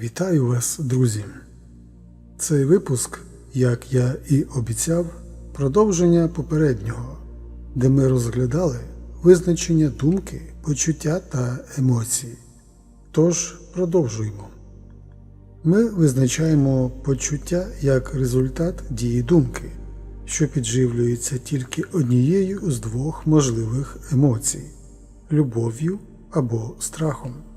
Вітаю вас, друзі! Цей випуск, як я і обіцяв, продовження попереднього, де ми розглядали визначення думки, почуття та емоції. Тож продовжуємо. Ми визначаємо почуття як результат дії думки, що підживлюється тільки однією з двох можливих емоцій любов'ю або страхом.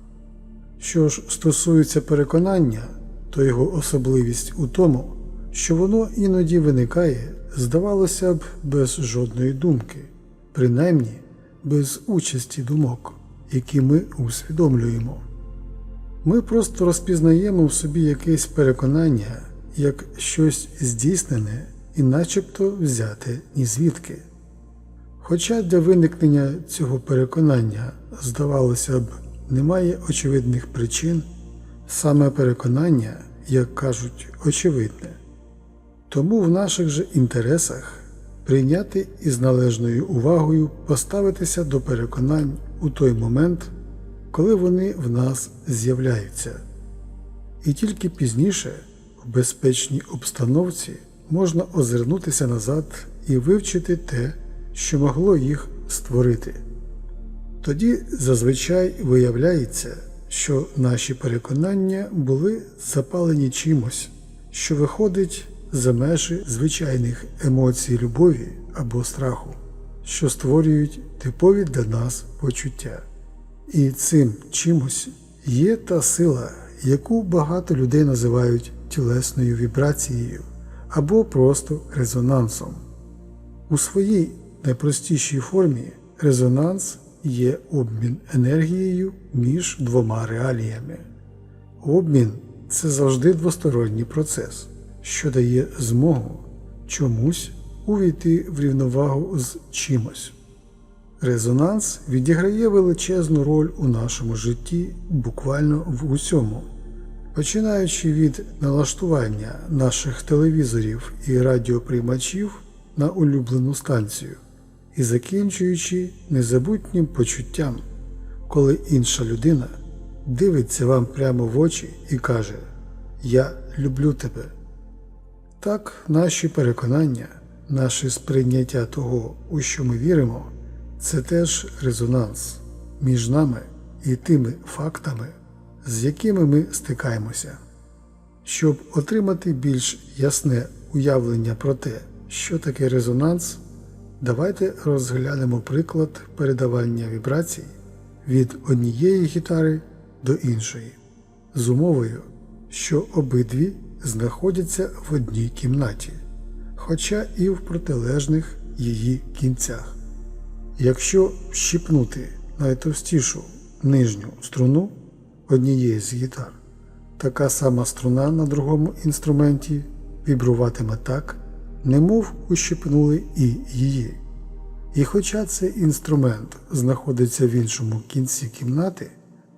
Що ж стосується переконання, то його особливість у тому, що воно іноді виникає, здавалося б, без жодної думки, принаймні без участі думок, які ми усвідомлюємо. Ми просто розпізнаємо в собі якесь переконання як щось здійснене і начебто взяте ні звідки. Хоча для виникнення цього переконання, здавалося б, немає очевидних причин, саме переконання, як кажуть, очевидне. Тому в наших же інтересах прийняти із належною увагою поставитися до переконань у той момент, коли вони в нас з'являються. І тільки пізніше, в безпечній обстановці, можна озирнутися назад і вивчити те, що могло їх створити. Тоді зазвичай виявляється, що наші переконання були запалені чимось, що виходить за межі звичайних емоцій любові або страху, що створюють типові для нас почуття. І цим чимось є та сила, яку багато людей називають тілесною вібрацією або просто резонансом. У своїй найпростішій формі резонанс є обмін енергією між двома реаліями. Обмін це завжди двосторонній процес, що дає змогу чомусь увійти в рівновагу з чимось. Резонанс відіграє величезну роль у нашому житті буквально в усьому, починаючи від налаштування наших телевізорів і радіоприймачів на улюблену станцію і закінчуючи незабутнім почуттям, коли інша людина дивиться вам прямо в очі і каже Я люблю тебе. Так, наші переконання, наше сприйняття того, у що ми віримо, це теж резонанс між нами і тими фактами, з якими ми стикаємося. Щоб отримати більш ясне уявлення про те, що таке резонанс, давайте розглянемо приклад передавання вібрацій від однієї гітари до іншої, з умовою, що обидві знаходяться в одній кімнаті, хоча і в протилежних її кінцях. Якщо щіпнути найтовстішу нижню струну однієї з гітар, така сама струна на другому інструменті вібруватиме так, немов ущипнули і її. І хоча цей інструмент знаходиться в іншому кінці кімнати,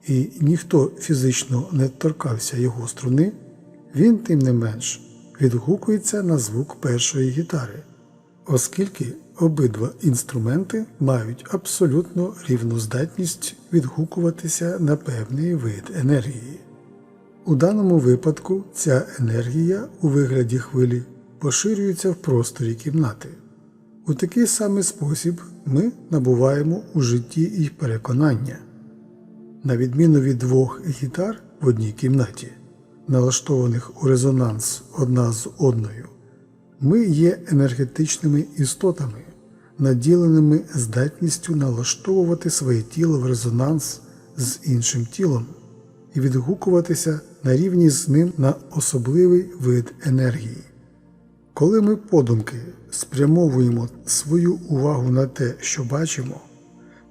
і ніхто фізично не торкався його струни, він, тим не менш, відгукується на звук першої гітари, оскільки обидва інструменти мають абсолютно рівну здатність відгукуватися на певний вид енергії. У даному випадку ця енергія у вигляді хвилі поширюється в просторі кімнати. У такий самий спосіб ми набуваємо у житті і переконання. На відміну від двох гітар в одній кімнаті, налаштованих у резонанс одна з одною, ми є енергетичними істотами, наділеними здатністю налаштовувати своє тіло в резонанс з іншим тілом і відгукуватися на рівні з ним на особливий вид енергії. Коли ми подумки спрямовуємо свою увагу на те, що бачимо,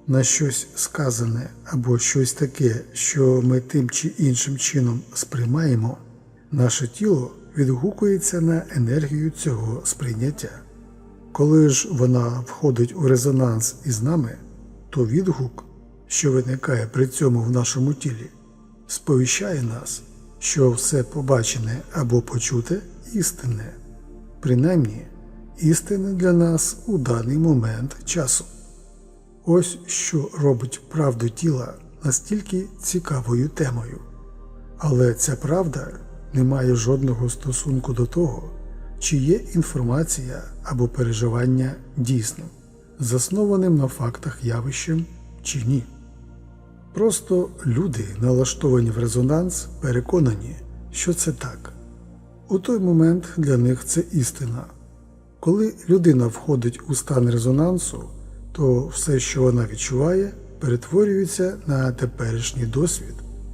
на щось сказане або щось таке, що ми тим чи іншим чином сприймаємо, наше тіло відгукується на енергію цього сприйняття. Коли ж вона входить у резонанс із нами, то відгук, що виникає при цьому в нашому тілі, сповіщає нас, що все побачене або почуте істинне принаймні істини для нас у даний момент часу. Ось що робить правду тіла настільки цікавою темою. Але ця правда не має жодного стосунку до того, чи є інформація або переживання дійсним, заснованим на фактах явищем чи ні. Просто люди, налаштовані в резонанс, переконані, що це так. У той момент для них це істина. Коли людина входить у стан резонансу, то все, що вона відчуває, перетворюється на теперішній досвід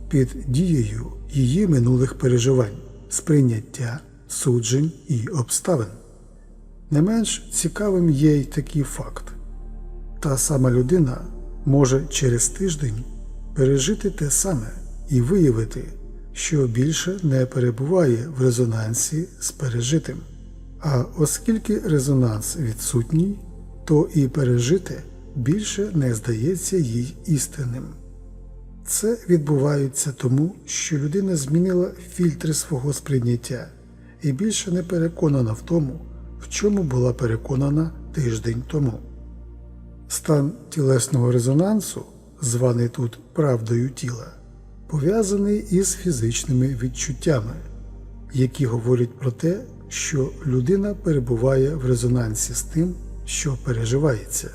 під дією її минулих переживань, сприйняття, суджень і обставин. Не менш цікавим є й такий факт: та сама людина може через тиждень пережити те саме і виявити, що більше не перебуває в резонансі з пережитим. А оскільки резонанс відсутній, то і пережите більше не здається їй істинним. Це відбувається тому, що людина змінила фільтри свого сприйняття і більше не переконана в тому, в чому була переконана тиждень тому. Стан тілесного резонансу, званий тут правдою тіла, пов'язаний із фізичними відчуттями, які говорять про те, що людина перебуває в резонансі з тим, що переживається.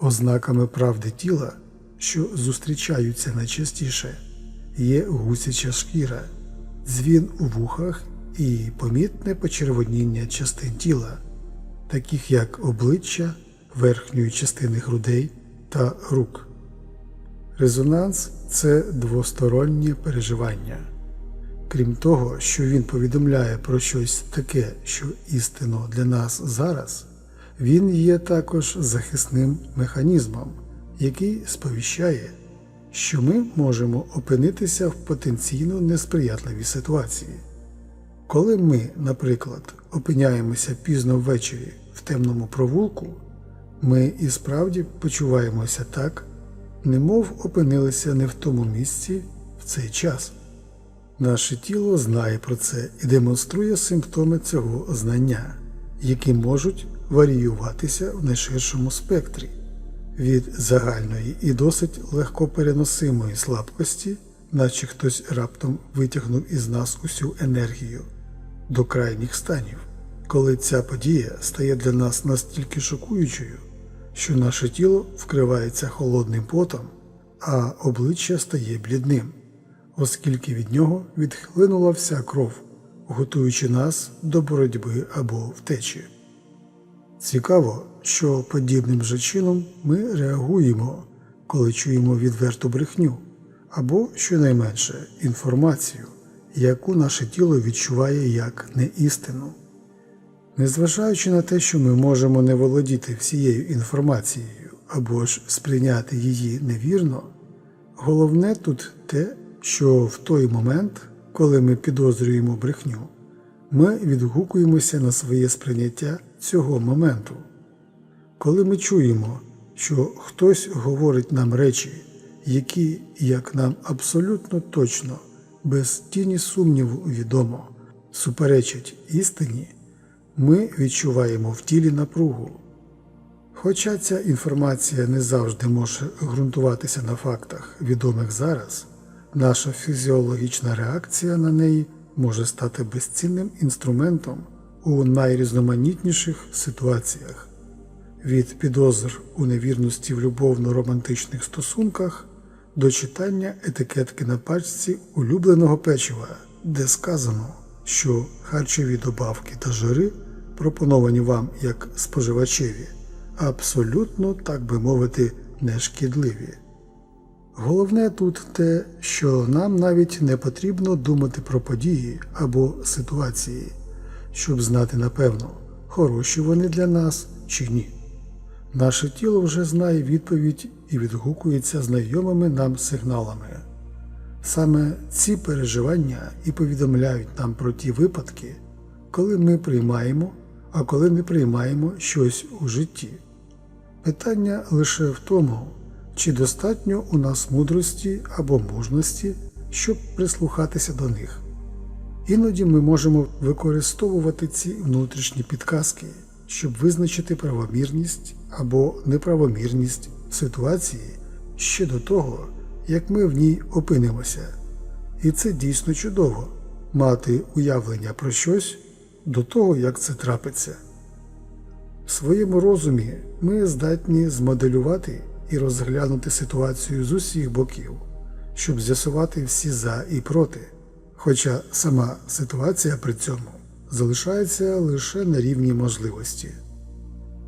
Ознаками правди тіла, що зустрічаються найчастіше, є гусяча шкіра, дзвін у вухах і помітне почервоніння частин тіла, таких як обличчя, верхньої частини грудей та рук. Резонанс це двостороннє переживання. Крім того, що він повідомляє про щось таке, що істинно для нас зараз, він є також захисним механізмом, який сповіщає, що ми можемо опинитися в потенційно несприятливій ситуації. Коли ми, наприклад, опиняємося пізно ввечері в темному провулку, ми і справді почуваємося так, немов опинилися не в тому місці в цей час. Наше тіло знає про це і демонструє симптоми цього знання, які можуть варіюватися в найширшому спектрі від загальної і досить легкопереносимої слабкості, наче хтось раптом витягнув із нас усю енергію, до крайніх станів, коли ця подія стає для нас настільки шокуючою, що наше тіло вкривається холодним потом, а обличчя стає блідним оскільки від нього відхлинула вся кров, готуючи нас до боротьби або втечі. Цікаво, що подібним же чином ми реагуємо, коли чуємо відверту брехню або, щонайменше, інформацію, яку наше тіло відчуває як неістину. Незважаючи на те, що ми можемо не володіти всією інформацією або ж сприйняти її невірно, головне тут те, що в той момент, коли ми підозрюємо брехню, ми відгукуємося на своє сприйняття цього моменту. Коли ми чуємо, що хтось говорить нам речі, які, як нам абсолютно точно, без тіні сумніву відомо, суперечать істині, ми відчуваємо в тілі напругу. Хоча ця інформація не завжди може ґрунтуватися на фактах, відомих зараз, наша фізіологічна реакція на неї може стати безцінним інструментом у найрізноманітніших ситуаціях від підозр у невірності в любовно-романтичних стосунках до читання етикетки на пачці улюбленого печива, де сказано, що харчові добавки та жири, пропоновані вам як споживачеві, абсолютно, так би мовити, нешкідливі. Головне тут те, що нам навіть не потрібно думати про події або ситуації, щоб знати напевно, хороші вони для нас чи ні. Наше тіло вже знає відповідь і відгукується знайомими нам сигналами. Саме ці переживання і повідомляють нам про ті випадки, коли ми приймаємо, а коли не приймаємо щось у житті. Питання лише в тому, чи достатньо у нас мудрості або мужності, щоб прислухатися до них. Іноді ми можемо використовувати ці внутрішні підказки, щоб визначити правомірність або неправомірність ситуації ще до того, як ми в ній опинимося. І це дійсно чудово мати уявлення про щось до того, як це трапиться. В своєму розумі ми здатні змоделювати і розглянути ситуацію з усіх боків, щоб з'ясувати всі за і проти, хоча сама ситуація при цьому залишається лише на рівні можливості.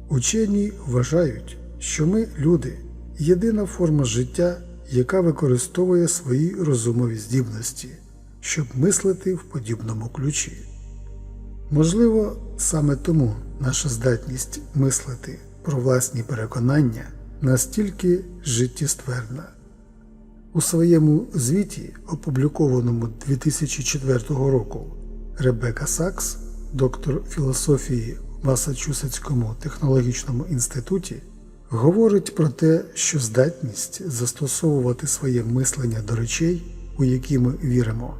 Учені вважають, що ми, люди, єдина форма життя, яка використовує свої розумові здібності, щоб мислити в подібному ключі. Можливо, саме тому наша здатність мислити про власні переконання настільки життєстверна. У своєму звіті, опублікованому 2004 року, Ребека Сакс, доктор філософії в Масачусетському технологічному інституті, говорить про те, що здатність застосовувати своє мислення до речей, у які ми віримо,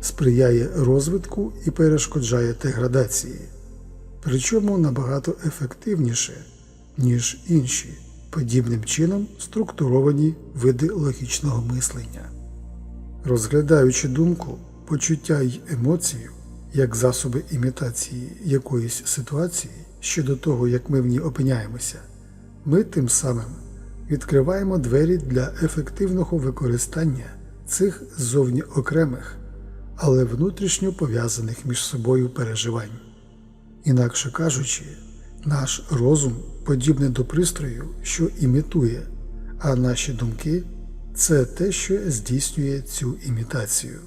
сприяє розвитку і перешкоджає деградації, причому набагато ефективніше, ніж інші подібним чином структуровані види логічного мислення. Розглядаючи думку, почуття й емоцію як засоби імітації якоїсь ситуації щодо того, як ми в ній опиняємося, ми тим самим відкриваємо двері для ефективного використання цих зовні окремих, але внутрішньо пов'язаних між собою переживань. Інакше кажучи, наш розум подібний до пристрою, що імітує, а наші думки це те, що здійснює цю імітацію.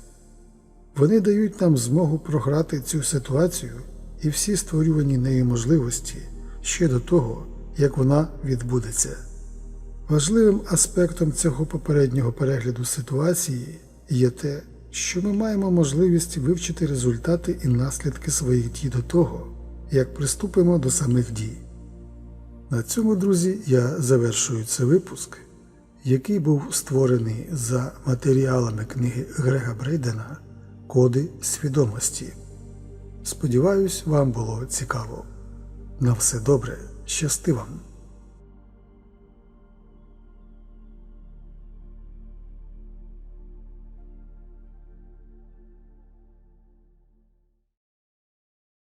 Вони дають нам змогу програти цю ситуацію і всі створювані нею можливості ще до того, як вона відбудеться. Важливим аспектом цього попереднього перегляду ситуації є те, що ми маємо можливість вивчити результати і наслідки своїх дій до того, як приступимо до самих дій. На цьому, друзі, я завершую цей випуск, який був створений за матеріалами книги Грега Брейдена Коди свідомості. Сподіваюсь, вам було цікаво. На все добре, щасти вам!